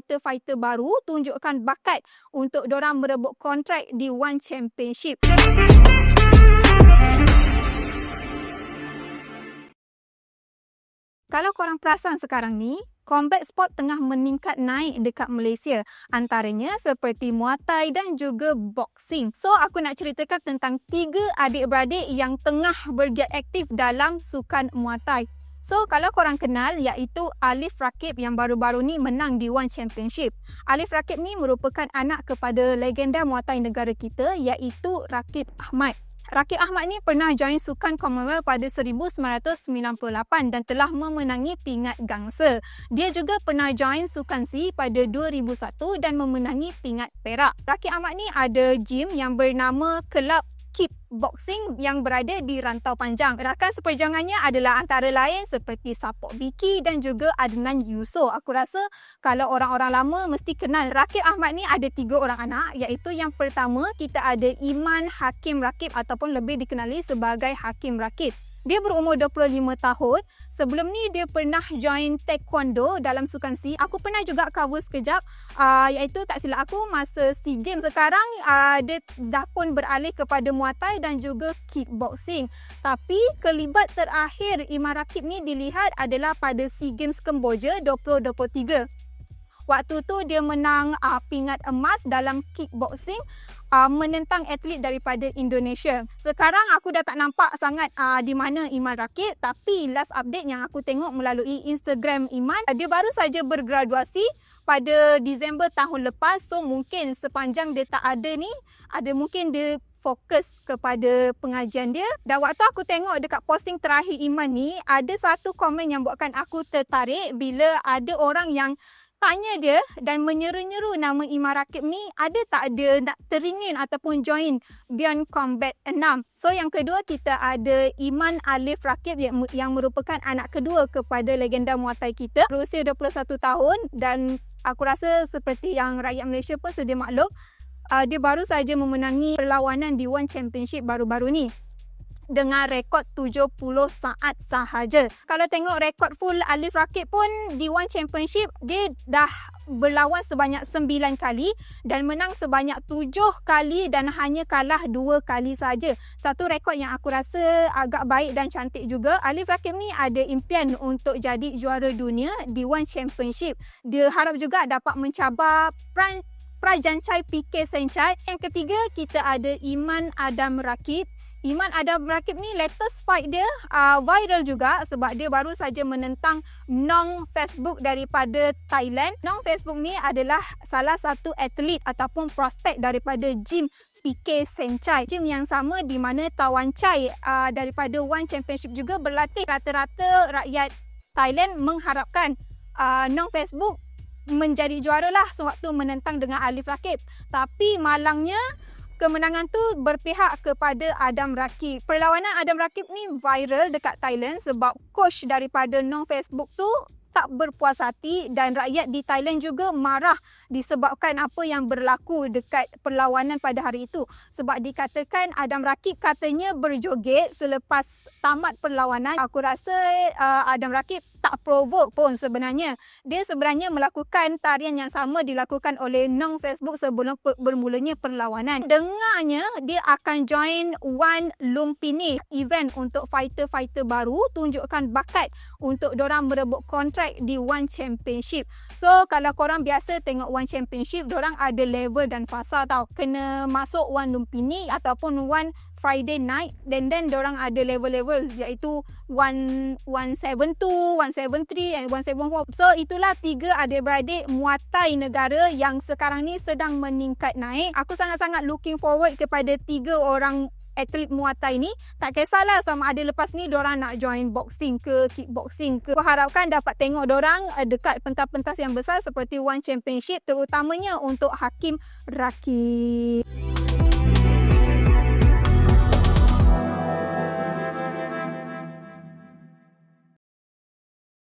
fighter-fighter baru tunjukkan bakat untuk dorang merebut kontrak di One Championship. Kalau korang perasan sekarang ni, combat sport tengah meningkat naik dekat Malaysia. Antaranya seperti Muay Thai dan juga boxing. So, aku nak ceritakan tentang tiga adik-beradik yang tengah bergiat aktif dalam sukan Muay Thai. So, kalau korang kenal, iaitu Alif Rakib yang baru-baru ni menang di One Championship. Alif Rakib ni merupakan anak kepada legenda Muay Thai negara kita, iaitu Rakib Ahmad. Rakib Ahmad ni pernah join sukan Commonwealth pada 1998 dan telah memenangi pingat gangsa. Dia juga pernah join sukan C pada 2001 dan memenangi pingat perak. Rakib Ahmad ni ada gym yang bernama Kelab kickboxing yang berada di Rantau Panjang. Rakan seperjuangannya adalah antara lain seperti Sapok Biki dan juga Adnan Yusof. Aku rasa kalau orang-orang lama mesti kenal Rakib Ahmad ni ada tiga orang anak iaitu yang pertama kita ada Iman Hakim Rakib ataupun lebih dikenali sebagai Hakim Rakib. Dia berumur 25 tahun. Sebelum ni dia pernah join taekwondo dalam sukan C. Aku pernah juga cover sekejap uh, iaitu tak silap aku masa SEA Games. Sekarang uh, dia dah pun beralih kepada Muay Thai dan juga kickboxing. Tapi kelibat terakhir Iman Rakib ni dilihat adalah pada SEA Games Kemboja 2023. Waktu tu dia menang uh, pingat emas dalam kickboxing uh, menentang atlet daripada Indonesia. Sekarang aku dah tak nampak sangat uh, di mana Iman Rakib tapi last update yang aku tengok melalui Instagram Iman dia baru saja bergraduasi pada Disember tahun lepas so mungkin sepanjang dia tak ada ni ada mungkin dia fokus kepada pengajian dia. Dan waktu aku tengok dekat posting terakhir Iman ni, ada satu komen yang buatkan aku tertarik bila ada orang yang tanya dia dan menyeru-nyeru nama Imam Rakib ni ada tak ada nak teringin ataupun join Beyond Combat 6. So yang kedua kita ada Iman Alif Rakib yang, yang merupakan anak kedua kepada legenda Muay Thai kita berusia 21 tahun dan aku rasa seperti yang rakyat Malaysia pun sedia maklum uh, dia baru saja memenangi perlawanan di One Championship baru-baru ni dengan rekod 70 saat sahaja. Kalau tengok rekod full Alif Rakib pun di One Championship, dia dah berlawan sebanyak 9 kali dan menang sebanyak 7 kali dan hanya kalah 2 kali saja. Satu rekod yang aku rasa agak baik dan cantik juga. Alif Rakib ni ada impian untuk jadi juara dunia di One Championship. Dia harap juga dapat mencabar Pran Prajancai PK Sencai. Yang ketiga, kita ada Iman Adam Rakib. Iman Adam Rakib ni latest fight dia uh, viral juga sebab dia baru saja menentang Nong Facebook daripada Thailand. Nong Facebook ni adalah salah satu atlet ataupun prospek daripada gym PK Sencai. Gym yang sama di mana Tawan Chai uh, daripada One Championship juga berlatih. Rata-rata rakyat Thailand mengharapkan uh, Nong Facebook menjadi juara lah sewaktu menentang dengan Alif Rakib. Tapi malangnya kemenangan tu berpihak kepada Adam Rakib. Perlawanan Adam Rakib ni viral dekat Thailand sebab coach daripada non Facebook tu tak berpuas hati dan rakyat di Thailand juga marah disebabkan apa yang berlaku dekat perlawanan pada hari itu. Sebab dikatakan Adam Rakib katanya berjoget selepas tamat perlawanan. Aku rasa uh, Adam Rakib tak provoke pun sebenarnya. Dia sebenarnya melakukan tarian yang sama dilakukan oleh Nong Facebook sebelum bermulanya perlawanan. Dengarnya dia akan join One Lumpini event untuk fighter-fighter baru tunjukkan bakat untuk orang merebut kontrak di One Championship. So kalau korang biasa tengok One Championship, orang ada level dan fasa tau. Kena masuk One Lumpini ataupun One Friday night dan then orang ada level-level iaitu 1 172, 173 and 174. So itulah tiga adik-beradik muatai negara yang sekarang ni sedang meningkat naik. Aku sangat-sangat looking forward kepada tiga orang atlet Muay Thai ni tak kisahlah sama ada lepas ni orang nak join boxing ke kickboxing ke. Aku harapkan dapat tengok orang eh, dekat pentas-pentas yang besar seperti One Championship terutamanya untuk Hakim Rakib